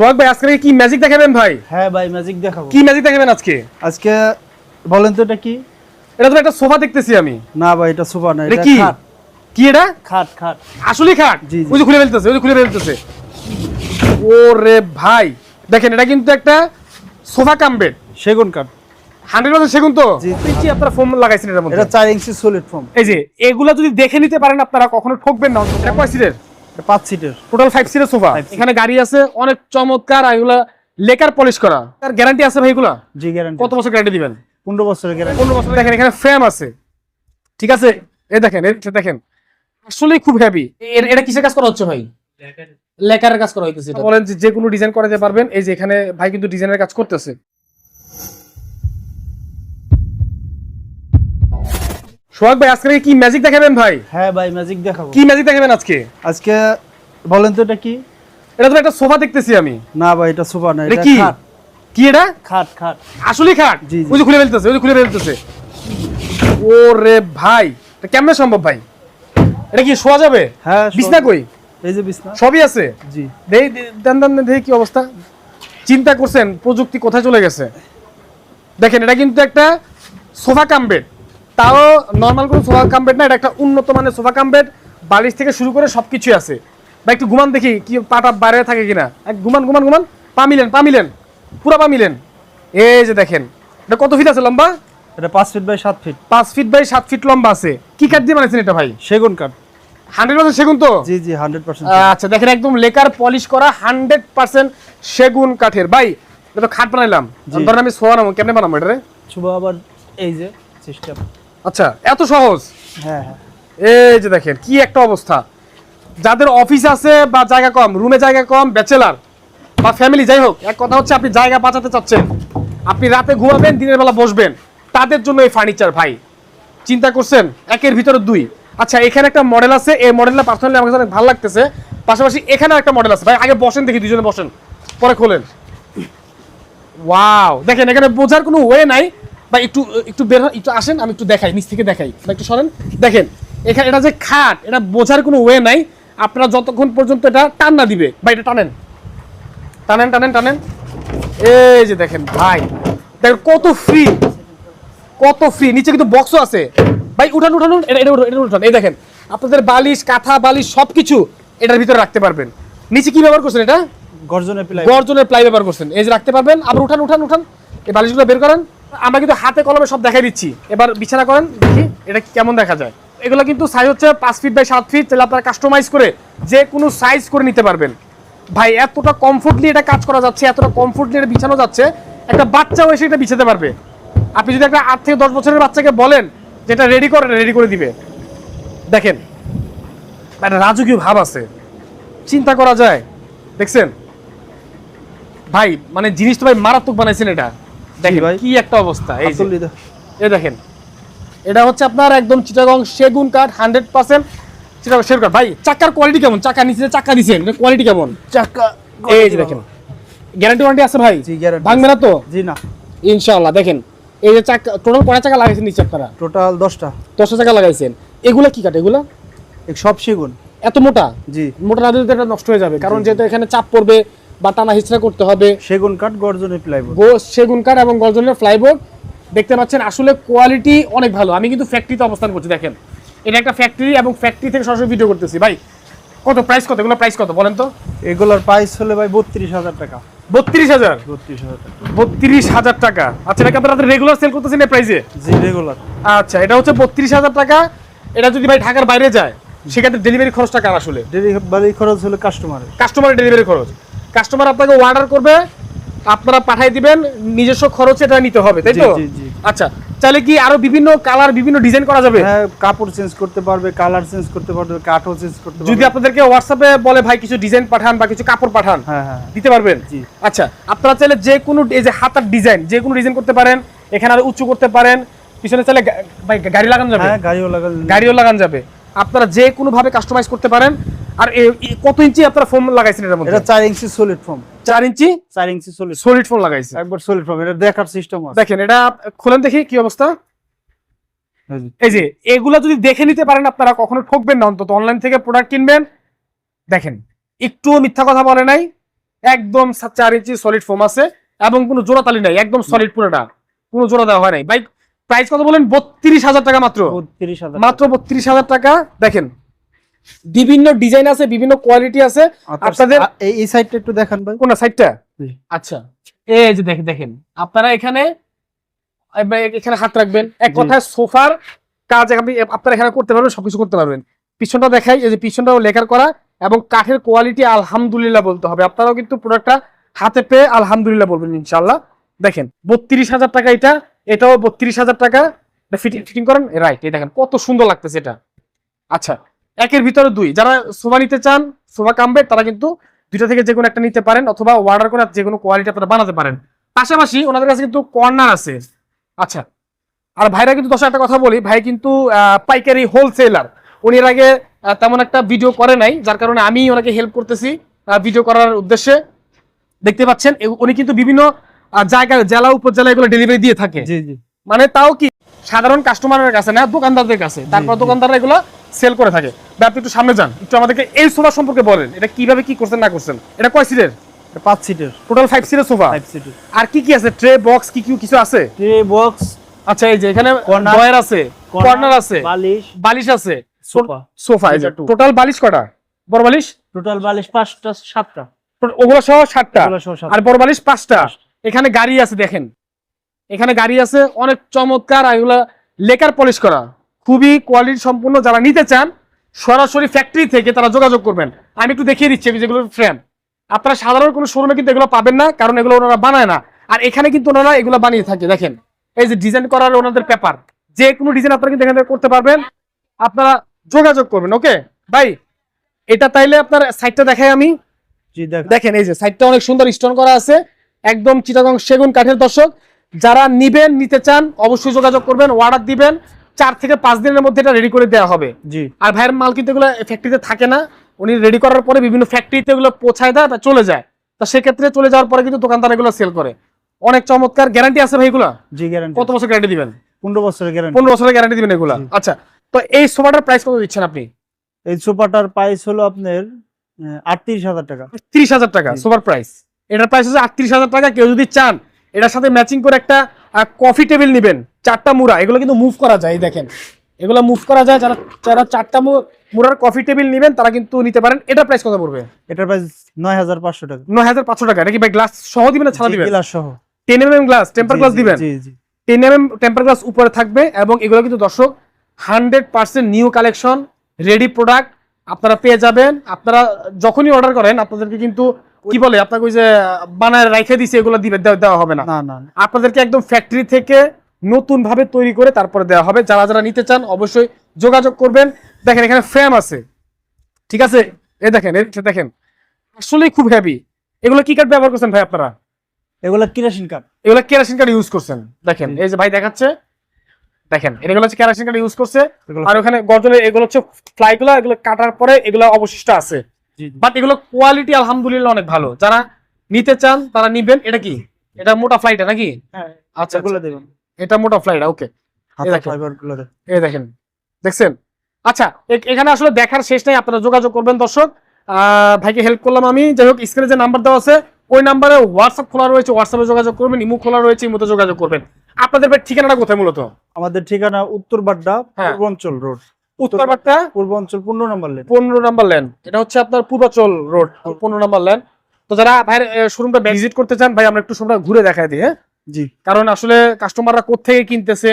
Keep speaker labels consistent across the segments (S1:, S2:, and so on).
S1: সোহাগ ভাই আজকে কি ম্যাজিক দেখাবেন ভাই?
S2: হ্যাঁ ভাই ম্যাজিক দেখাবো।
S1: কি ম্যাজিক দেখাবেন আজকে?
S2: আজকে বলেন তো এটা কি?
S1: এটা তো একটা সোফা দেখতেছি আমি।
S2: না ভাই এটা সোফা না
S1: এটা কি
S2: খাট।
S1: কি? এটা?
S2: খাট খাট।
S1: আসলে খাট। ওই যে খুলে ফেলতেছে ওই যে খুলে ফেলতেছে। ওরে ভাই দেখেন এটা কিন্তু একটা সোফা কাম বেড।
S2: সেগুন কাঠ।
S1: হান্ড্রেড পার্সেন্ট সেগুন তো। ইঞ্চি আপনারা ফোম লাগাইছেন এটার মধ্যে?
S2: এটা চার ইঞ্চি সলিড ফোম
S1: এই যে এগুলা যদি দেখে নিতে পারেন আপনারা কখনো ঠকবেন না এটা কয় সিটের
S2: পাঁচ সিটের।
S1: টোটাল ফাইভ সিটের সোফা এখানে গাড়ি আছে অনেক চমৎকার আর এগুলা লেকার পলিশ করা। তার গ্যারান্টি আছে ভাই এগুলা?
S2: জি গ্যারান্টি
S1: কত বছর গ্যারান্টি দিবেন?
S2: পনেরো বছরের গ্যারান্টি
S1: পনেরো বছর দেখেন এখানে ফ্রেম আছে। ঠিক আছে? এই দেখেন এটা দেখেন। আসলেই খুব হেভি
S3: এটা কিসের কাজ করা হচ্ছে ভাই? লেকারের কাজ করা হইতেছে
S1: বলেন যে যে কোনো ডিজাইন করাতে পারবেন। এই যে এখানে ভাই কিন্তু ডিজাইনের কাজ করতেছে। সোহাগ ভাই আজকে কি ম্যাজিক দেখাবেন ভাই?
S2: হ্যাঁ ভাই ম্যাজিক দেখাবো।
S1: কি ম্যাজিক দেখাবেন আজকে?
S2: আজকে বলেন তো এটা কি?
S1: এটা তো একটা সোফা দেখতেছি আমি।
S2: না ভাই এটা সোফা না
S1: এটা কি? কি এটা?
S2: খাট খাট।
S1: আসলে খাট। ওই যে খুলে ফেলতেছে ওই যে খুলে ফেলতেছে। ওরে ভাই এটা কেমনে সম্ভব ভাই? এটা কি শোয়া যাবে?
S2: হ্যাঁ
S1: বিছনা কই?
S2: এই যে বিছনা।
S1: সবই আছে?
S2: জি।
S1: দেই দেন দেন দেখি কি অবস্থা। চিন্তা করছেন প্রযুক্তি কোথায় চলে গেছে? দেখেন এটা কিন্তু একটা সোফা কাম বেড। তাও নর্মাল কোনো সোফা কাম বেড না এটা একটা উন্নত মানের সোফা কাম বেড বালিশ থেকে শুরু করে সবকিছুই আছে। বা একটু ঘুমান দেখি কি পাটা বাইরে থাকে কিনা। এক ঘুমান ঘুমান ঘুমান। পা মিলেন পা মিলেন। পুরা পা মিলেন। এই যে দেখেন এটা কত ফিট আছে লম্বা?
S2: এটা পাঁচ ফিট বাই সাত ফিট
S1: পাঁচ ফিট বাই সাত ফিট লম্বা আছে। কি কাঠ দিয়ে বানাইছেন এটা ভাই?
S2: সেগুন কাঠ।
S1: হান্ড্রেড পার্সেন্ট সেগুন তো?
S2: জি জি হান্ড্রেড পার্সেন্ট
S1: আচ্ছা দেখেন একদম লেকার পলিশ করা হান্ড্রেড পার্সেন্ট সেগুন কাঠের। ভাই এটা তো খাট বানাইলাম। ধরেন আমি সোয়া নামো কেমনে বানাবো এটা রে?
S2: শুভ আবার এই যে সিস্টেম
S1: আচ্ছা এত সহজ?
S2: হ্যাঁ হ্যাঁ।
S1: এই যে দেখেন কি একটা অবস্থা। যাদের অফিস আছে বা জায়গা কম রুমে জায়গা কম ব্যাচেলার বা ফ্যামিলি যাই হোক এক কথা হচ্ছে আপনি জায়গা বাঁচাতে চাচ্ছেন। আপনি রাতে ঘুমাবেন দিনের বেলা বসবেন। তাদের জন্য এই ফার্নিচার ভাই। চিন্তা করছেন? একের ভিতরে দুই। আচ্ছা এখানে একটা মডেল আছে এই মডেলটা পার্সোনালি আমার কাছে অনেক ভালো লাগতেছে। পাশাপাশি এখানে একটা মডেল আছে। ভাই আগে বসেন দেখি দুজনে বসেন। পরে খোলেন। ওয়াও দেখেন এখানে বোঝার কোনো ওয়ে নাই। বা একটু একটু বের একটু আসেন আমি একটু দেখাই নিচ থেকে দেখাই। একটু সরেন। দেখেন এখানে এটা যে খাট এটা বোঝার কোনো ওয়ে নাই। আপনারা যতক্ষণ পর্যন্ত এটা টান না দিবে বা এটা টানেন। টানেন টানেন টানেন। এই যে দেখেন ভাই দেখেন কত ফ্রি কত ফ্রি নিচে কিন্তু বক্সও আছে। ভাই উঠান উঠান এটা এটা উঠান, এটা উঠান। এই দেখেন আপনাদের বালিশ কাঁথা বালিশ সবকিছু এটার ভিতরে রাখতে পারবেন। নিচে কি ব্যবহার করছেন এটা?
S2: গর্জনে প্লাই
S1: গর্জনের প্লাই ব্যবহার করছেন। এই যে রাখতে পারবেন আবার উঠান উঠান উঠান। এই বালিশগুলো বের করেন। আমরা কিন্তু হাতে কলমে সব দেখাই দিচ্ছি। এবার বিছানা করেন, দেখি এটা কেমন দেখা যায়। এগুলো কিন্তু সাইজ হচ্ছে পাঁচ ফিট বাই সাত ফিট তাহলে আপনারা কাস্টমাইজ করে যে কোনো সাইজ করে নিতে পারবেন। ভাই, এতটা কমফোর্টলি এটা কাজ করা যাচ্ছে, এতটা কমফোর্টলি এটা বিছানো যাচ্ছে, একটা বাচ্চাও এসে এটা বিছাতে পারবে। আপনি যদি একটা আট থেকে দশ বছরের বাচ্চাকে বলেন যে এটা রেডি করে রেডি করে দিবে। দেখেন, একটা রাজকীয় ভাব আছে। চিন্তা করা যায়, দেখছেন? ভাই মানে জিনিস তো ভাই মারাত্মক বানাইছেন এটা। দেখেন
S2: ভাই।
S1: কি একটা অবস্থা এই যে, দেখেন এটা হচ্ছে আপনার একদম চিটাগং সেগুন কাঠ হান্ড্রেড পার্সেন্ট চিটাগং সেগুন কাঠ। ভাই চাকার কোয়ালিটি কেমন? চাকা নিচে চাকা দিছেন কোয়ালিটি কেমন?
S2: চাকা
S1: এই যে দেখেন। গ্যারান্টি ওয়ারেন্টি আছে ভাই?
S2: জি গ্যারান্টি
S1: ভাঙবে না তো?
S2: জি না।
S1: ইনশাআল্লাহ দেখেন। এই যে চাকা টোটাল চাকা লাগাইছেন নিচে আপনারা?
S2: টোটাল দশটা।
S1: দশটা চাকা লাগাইছেন। এগুলা কি কাঠ এগুলা?
S2: সব সেগুন।
S1: এত মোটা?
S2: জি।
S1: মোটা না দিলে এটা নষ্ট হয়ে যাবে। কারণ যেহেতু এখানে চাপ পড়বে বা টানা হিচড়া করতে হবে।
S2: সেগুন কাঠ গর্জনের প্লাইবোর্ড
S1: গো সেগুন কাঠ এবং গর্জনের ফ্লাইবোর্ড দেখতে পাচ্ছেন আসলে কোয়ালিটি অনেক ভালো। আমি কিন্তু ফ্যাক্টরিতে অবস্থান করছি দেখেন। এটা একটা ফ্যাক্টরি এবং ফ্যাক্টরি থেকে সরাসরি ভিডিও করতেছি। ভাই কত প্রাইস কত? এগুলো প্রাইস কত? বলেন তো।
S2: এগুলোর প্রাইস হলে ভাই বত্রিশ হাজার টাকা।
S1: বত্রিশ হাজার?
S2: বত্রিশ হাজার টাকা।
S1: বত্রিশ হাজার টাকা। আচ্ছা এটাকে আপনারা রেগুলার সেল করতেছেন এই প্রাইসে
S2: জি রেগুলার
S1: আচ্ছা এটা হচ্ছে বত্রিশ হাজার টাকা। এটা যদি ভাই ঢাকার বাইরে যায় সেক্ষেত্রে ডেলিভারি খরচটা কার আসলে?
S2: ডেলিভারি খরচ হলো কাস্টমারের
S1: কাস্টমারের ডেলিভারি খরচ। কাস্টমার আপনাকে অর্ডার করবে আপনারা পাঠিয়ে দিবেন নিজস্ব খরচে এটা নিতে হবে তাই তো। আচ্ছা তাহলে কি আরও বিভিন্ন কালার বিভিন্ন ডিজাইন করা যাবে?
S2: হ্যাঁ কাপড় চেঞ্জ করতে পারবে কালার চেঞ্জ করতে পারবে কাঠও চেঞ্জ করতে পারবে।
S1: যদি আপনাদেরকে হোয়াটসঅ্যাপে বলে ভাই কিছু ডিজাইন পাঠান বা কিছু কাপড় পাঠান
S2: হ্যাঁ হ্যাঁ।
S1: দিতে পারবেন?
S2: জি।
S1: আচ্ছা আপনারা চাইলে যে কোনো এই যে হাতার ডিজাইন যে কোনো ডিজাইন করতে পারেন এখানে আরও উঁচু করতে পারেন পিছনে চাইলে ভাই গাড়ি লাগানো যাবে?
S2: হ্যাঁ গাড়িও লাগাল
S1: গাড়িও লাগানো যাবে। আপনারা যে কোনো ভাবে কাস্টমাইজ করতে পারেন আর কত ইঞ্চি আপনারা ফোম লাগাইছেন এটার মধ্যে?
S2: এটা চার ইঞ্চি সলিড ফর্ম
S1: চার ইঞ্চি?
S2: চার ইঞ্চি সলিড
S1: সলিড ফোম লাগাইছে।
S2: একবার সলিড ফর্ম এটা দেখার সিস্টেম আছে।
S1: দেখেন এটা খোলেন দেখি কি অবস্থা। এই যে। এগুলা যদি দেখে নিতে পারেন আপনারা কখনো ঠকবেন না অন্তত অনলাইন থেকে প্রোডাক্ট কিনবেন। দেখেন একটুও মিথ্যা কথা বলে নাই। একদম চার ইঞ্চি সলিড ফোম আছে এবং কোনো জোড়া তালি নাই একদম সলিড পুরোটা। কোনো জোড়া দেওয়া হয় নাই। বাইক প্রাইস কত বলেন? বত্রিশ হাজার টাকা মাত্র। মাত্র বত্রিশ হাজার টাকা। দেখেন বিভিন্ন ডিজাইন আছে বিভিন্ন কোয়ালিটি আছে। আপনাদের
S2: এই সাইডটা একটু দেখান ভাই।
S1: কোন সাইডটা। আচ্ছা এই যে দেখেন দেখেন। আপনারা এখানে এখানে হাত রাখবেন। এক কথায় সোফার কাজ আপনি আপনারা এখানে করতে পারবেন সবকিছু করতে পারবেন। পিছনটা দেখাই এই যে পিছনটাও লেখার করা এবং কাঠের কোয়ালিটি আলহামদুলিল্লাহ বলতে হবে। আপনারাও কিন্তু প্রোডাক্টটা হাতে পেয়ে আলহামদুলিল্লাহ বলবেন ইনশাল্লাহ দেখেন বত্রিশ হাজার টাকা এটা এটাও বত্রিশ হাজার টাকা। ফিটিং ফিটিং করেন রাইট এই দেখেন কত সুন্দর লাগতেছে এটা। আচ্ছা একের ভিতরে দুই। যারা সোফা নিতে চান সোফা কামবে তারা কিন্তু দুইটা থেকে যে কোনো একটা নিতে পারেন অথবা অর্ডার করে যে কোনো কোয়ালিটি আপনারা বানাতে পারেন। পাশাপাশি ওনাদের কাছে কিন্তু কর্নার আছে। আচ্ছা আর ভাইরা কিন্তু দশ একটা কথা বলি ভাই কিন্তু পাইকারি হোলসেলার উনি এর আগে তেমন একটা ভিডিও করে নাই যার কারণে আমি ওনাকে হেল্প করতেছি ভিডিও করার উদ্দেশ্যে। দেখতে পাচ্ছেন উনি কিন্তু বিভিন্ন জায়গায় জেলা উপজেলা এগুলো ডেলিভারি দিয়ে থাকে। মানে তাও কি সাধারণ কাস্টমারের কাছে না দোকানদারদের কাছে? তারপর দোকানদাররা এগুলো সেল করে থাকে। ভাই, আপনি একটু সামনে যান একটু আমাদেরকে এই সোফা সম্পর্কে বলেন এটা কীভাবে কি করছেন না করছেন? এটা কয় সিটের?
S2: পাঁচ সিটের।
S1: টোটাল ফাইভ সিটের সোফা?
S2: ফাইভ সিটের
S1: আর কি কি আছে? ট্রে বক্স কি কি কিছু আছে?
S2: ট্রে বক্স
S1: আচ্ছা এই যে এখানে ড্রয়ার আছে। কর্নার আছে।
S2: বালিশ।
S1: বালিশ আছে।
S2: সোফা।
S1: সোফা এই যে টোটাল বালিশ কটা? বড় বালিশ?
S2: টোটাল বালিশ পাঁচটা সাতটা।
S1: ওগুলো সহ সাতটা। আর বড় বালিশ পাঁচটা।
S2: পাঁচটা।
S1: এখানে গাড়ি আছে দেখেন। এখানে গাড়ি আছে অনেক চমৎকার আর এগুলো লেকার পলিশ করা। খুবই কোয়ালিটি সম্পূর্ণ যারা নিতে চান সরাসরি ফ্যাক্টরি থেকে তারা যোগাযোগ করবেন। আমি একটু দেখিয়ে দিচ্ছি আমি যেগুলো ফ্রেম আপনারা সাধারণ কোনো শোরুমে কিন্তু এগুলো পাবেন না কারণ এগুলো ওনারা বানায় না। আর এখানে কিন্তু ওনারা এগুলো বানিয়ে থাকে দেখেন। এই যে ডিজাইন করার ওনাদের পেপার যে কোনো ডিজাইন আপনারা কিন্তু এখান থেকে করতে পারবেন। আপনারা যোগাযোগ করবেন ওকে ভাই এটা তাইলে আপনার সাইডটা দেখাই আমি। দেখেন এই যে সাইডটা অনেক সুন্দর স্টোন করা আছে। একদম চিটাগং সেগুন কাঠের দর্শক। যারা নিবেন নিতে চান অবশ্যই যোগাযোগ করবেন অর্ডার দিবেন। চার থেকে পাঁচ দিনের মধ্যে এটা রেডি করে দেওয়া হবে।
S2: জি।
S1: আর ভাইয়ের মাল কিন্তু এগুলো ফ্যাক্টরিতে থাকে না। উনি রেডি করার পরে বিভিন্ন ফ্যাক্টরিতে এগুলো পৌঁছায় দেয় বা চলে যায়। তা সেক্ষেত্রে চলে যাওয়ার পরে কিন্তু দোকানদার এগুলো সেল করে। অনেক চমৎকার গ্যারান্টি আছে ভাই এগুলো?
S2: জি গ্যারান্টি
S1: কত বছর গ্যারান্টি দিবেন?
S2: পনেরো বছরের গ্যারান্টি
S1: পনেরো বছরের গ্যারান্টি দিবেন এগুলো। আচ্ছা তো এই সোফাটার প্রাইস কত দিচ্ছেন আপনি?
S2: এই সোফাটার প্রাইস হলো আপনার আটত্রিশ হাজার টাকা।
S1: ত্রিশ হাজার টাকা
S2: জি।
S1: সুপার প্রাইস এটার প্রাইস হচ্ছে আটত্রিশ হাজার টাকা। কেউ যদি চান এটার সাথে ম্যাচিং করে একটা কফি টেবিল নেবেন চারটা মুড়া এগুলো কিন্তু মুভ করা যায় দেখেন। এগুলো মুভ করা যায় যারা যারা চারটা মুড়ার কফি টেবিল নেবেন তারা কিন্তু নিতে পারেন। এটা প্রাইস কত পড়বে?
S2: এটার প্রাইস নয় হাজার পাঁচশো টাকা।
S1: নয় হাজার পাঁচশো টাকা এটা কি ভাই গ্লাস সহ দিবেন না ছাড়া দিবেন?
S2: গ্লাস সহ।
S1: Ten M M glass temper glass দিবেন?
S2: জি জি।
S1: Ten M M temper glass উপরে থাকবে এবং এগুলো কিন্তু দর্শক hundred percent new collection ready product আপনারা পেয়ে যাবেন। আপনারা যখনই অর্ডার করেন আপনাদেরকে কিন্তু কি বলে আপনাকে ওই যে বানায় রেখে দিছে এগুলো দিবে দেওয়া হবে না।
S2: না।
S1: আপনাদেরকে একদম ফ্যাক্টরি থেকে নতুন ভাবে তৈরি করে তারপরে দেওয়া হবে। যারা যারা নিতে চান অবশ্যই যোগাযোগ করবেন। দেখেন এখানে ফ্রেম আছে। ঠিক আছে? এ দেখেন এটা দেখেন আসলেই খুব হেভি এগুলো কি কাঠ ব্যবহার করছেন ভাই আপনারা?
S2: এগুলা কিরাসিন কাঠ
S1: এগুলো কেরাসিন কাঠ ইউজ করছেন। দেখেন এই যে ভাই দেখাচ্ছে। দেখেন এগুলো হচ্ছে কেরাসিন কাঠ ইউজ করছে। আর ওখানে গর্জনের এগুলো হচ্ছে ফ্লাই গুলো এগুলো কাটার পরে এগুলো অবশিষ্ট আছে। বাট এগুলো কোয়ালিটি আলহামদুলিল্লাহ অনেক ভালো। যারা নিতে চান তারা নিবেন। এটা কি? এটা মোটা ফ্লাইটা নাকি?
S2: হ্যাঁ
S1: আচ্ছা
S2: এগুলো
S1: আচ্ছা।
S2: দেবেন।
S1: এটা মোটা ফ্লাইটা ওকে দেখেন। এই দেখেন। দেখছেন? আচ্ছা এখানে আসলে দেখার শেষ নাই আপনারা যোগাযোগ করবেন দর্শক। আহ, ভাইকে হেল্প করলাম আমি। যাই হোক স্ক্রিনে যে নাম্বার দেওয়া আছে ওই নাম্বারে হোয়াটসঅ্যাপ খোলা রয়েছে হোয়াটসঅ্যাপে যোগাযোগ করবেন ইমো খোলা রয়েছে ইমোতে যোগাযোগ করবেন। আপনাদের ঠিকানাটা কোথায় মূলত?
S2: আমাদের ঠিকানা উত্তর বাড্ডা
S1: হ্যাঁ।
S2: পূর্বাঞ্চল রোড।
S1: উত্তরবাট্টা
S2: পূর্বাঞ্চল পনেরো নম্বর লেন
S1: পনেরো নাম্বার লেন এটা হচ্ছে আপনার পূর্বাচল রোড পনেরো নাম্বার লেন তো যারা ভাইয়ের শোরুমটা ভিজিট করতে চান ভাই আমরা একটু শোরুমটা ঘুরে দেখাই দিই হ্যাঁ?
S2: জি।
S1: কারণ আসলে কাস্টমাররা কোথেকে কিনতেছে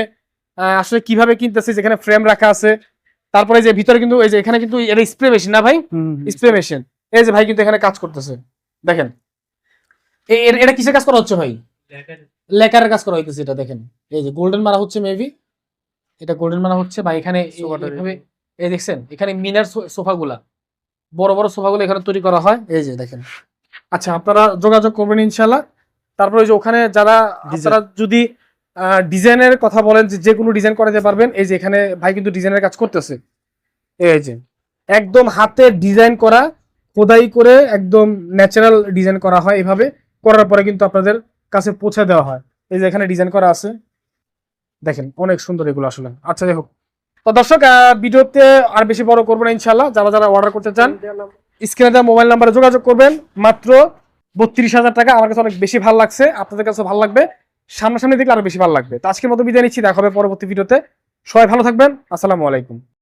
S1: আসলে কীভাবে কিনতেছে যেখানে ফ্রেম রাখা আছে। তারপরে যে ভিতরে কিন্তু এই যে এখানে কিন্তু এটা স্প্রে মেশিন না ভাই?
S2: হুম,
S1: স্প্রে মেশিন এই যে ভাই কিন্তু এখানে কাজ করতেছে। দেখেন। এ- এটা কিসের কাজ করা হচ্ছে ভাই? লেকারের কাজ করা হইতেছে এটা দেখেন। এই যে গোল্ডেন মারা হচ্ছে মেবি এটা গোল্ডেন মারা হচ্ছে বা এখানে এই- এইভাবে এই দেখছেন এখানে মিনার সোফাগুলা বড় বড় সোফাগুলো এখানে তৈরি করা হয়। এই যে দেখেন। আচ্ছা আপনারা যোগাযোগ করবেন ইনশাল্লাহ তারপরে ওই যে ওখানে যারা আপনারা যদি ডিজাইনের কথা বলেন যে যে কোনো ডিজাইন করাতে পারবেন এই যে এখানে ভাই কিন্তু ডিজাইনের কাজ করতেছে। এই যে একদম হাতে ডিজাইন করা খোদাই করে একদম ন্যাচারাল ডিজাইন করা হয় এভাবে করার পরে কিন্তু আপনাদের কাছে পৌঁছে দেওয়া হয়। এই যে এখানে ডিজাইন করা আছে। দেখেন, অনেক সুন্দর এগুলো আসলে। আচ্ছা হোক। তো দর্শক ভিডিওতে আর বেশি বড় করব না ইনশাল্লাহ যারা যারা অর্ডার করতে চান, স্ক্রিনে দেওয়া মোবাইল নাম্বারে যোগাযোগ করবেন। মাত্র বত্রিশ হাজার টাকা। আমার কাছে অনেক বেশি ভালো লাগছে। আপনাদের কাছে ভালো লাগবে। সামনাসামনি দেখলে আরও বেশি ভালো লাগবে। তো আজকের মতো বিদায় নিচ্ছি। দেখা হবে পরবর্তী ভিডিওতে। সবাই ভালো থাকবেন। আসসালামু আলাইকুম।